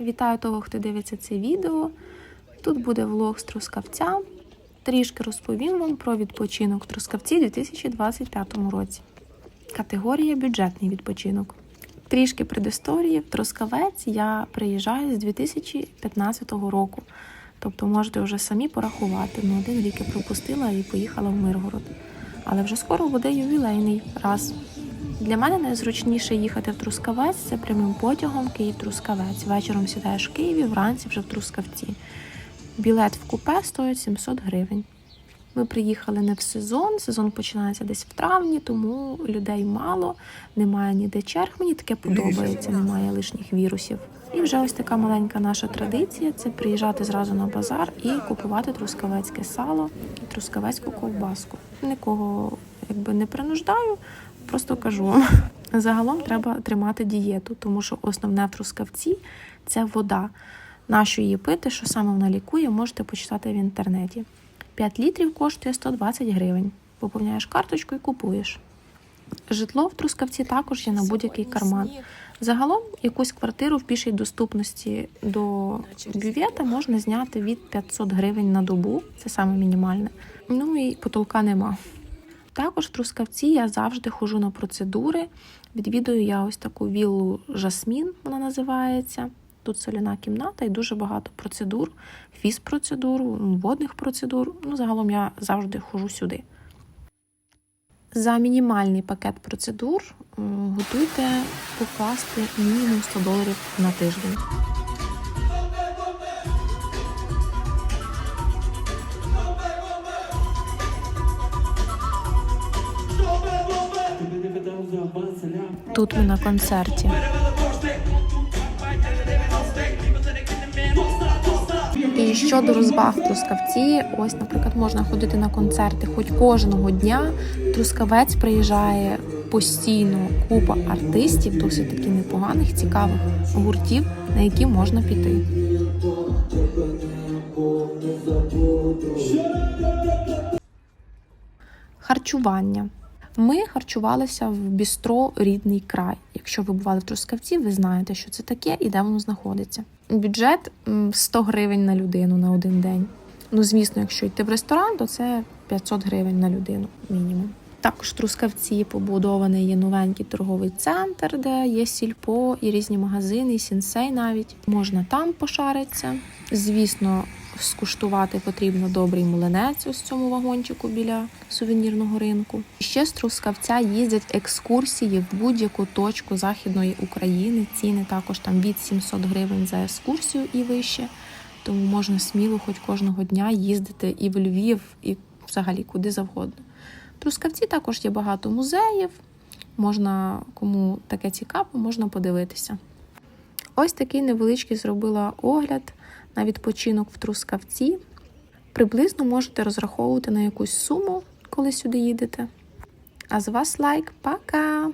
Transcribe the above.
Вітаю того, хто дивиться це відео. Тут буде влог з Трускавця. Трішки розповім вам про відпочинок Трускавці у 2025 році. Категорія бюджетний відпочинок. Трішки предісторії. В Трускавець я приїжджаю з 2015 року. Тобто можете вже самі порахувати. Ну, один рік я пропустила і поїхала в Миргород. Але вже скоро буде ювілейний раз. Для мене найзручніше їхати в Трускавець це прямим потягом Київ-Трускавець. Вечором сідаєш в Києві, вранці вже в Трускавці. Білет в купе стоїть 700 гривень. Ми приїхали не в сезон, сезон починається десь в травні, тому людей мало, немає ніде черг. Мені таке подобається, немає лишніх вірусів. І вже ось така маленька наша традиція це приїжджати зразу на базар і купувати трускавецьке сало і трускавецьку ковбаску. Нікого якби не принуждаю, просто кажу вам. Загалом треба тримати дієту, тому що основне в трускавці це вода. Нащо її пити, що саме вона лікує, можете почитати в інтернеті. 5 літрів коштує 120 гривень. Поповняєш карточку і купуєш. Житло в Трускавці також є на будь-який карман. Загалом якусь квартиру в пішій доступності до бювета можна зняти від 500 гривень на добу, це саме мінімальне. Ну і потолка нема. Також в Трускавці я завжди ходжу на процедури. Відвідую я ось таку віллу Жасмін, вона називається. Тут соляна кімната і дуже багато процедур, фіз-процедур, водних процедур. Ну, загалом я завжди ходжу сюди. За мінімальний пакет процедур готуйте покласти мінімум 100 доларів на тиждень. Тут ми на концерті. І щодо розваг Трускавці, ось, наприклад, можна ходити на концерти хоч кожного дня. Трускавець приїжджає постійно купа артистів, досить таки непоганих, цікавих гуртів, на які можна піти. Харчування. Ми харчувалися в бістро рідний край. Якщо ви бували в Трускавці, ви знаєте, що це таке і де воно знаходиться. Бюджет м, 100 гривень на людину на один день. Ну, звісно, якщо йти в ресторан, то це 500 гривень на людину мінімум. Також в Трускавці побудований є новенький торговий центр, де є сільпо і різні магазини, і сінсей навіть. Можна там пошаритися. Звісно, скуштувати потрібно добрий млинець ось цьому вагончику біля сувенірного ринку. Ще з Трускавця їздять екскурсії в будь-яку точку Західної України. Ціни також там від 700 гривень за екскурсію і вище. Тому можна сміло хоч кожного дня їздити і в Львів, і взагалі куди завгодно. В Трускавці також є багато музеїв. Можна, кому таке цікаво, можна подивитися. Ось такий невеличкий зробила огляд на відпочинок в Трускавці. Приблизно можете розраховувати на якусь суму, коли сюди їдете. А з вас лайк. Пока!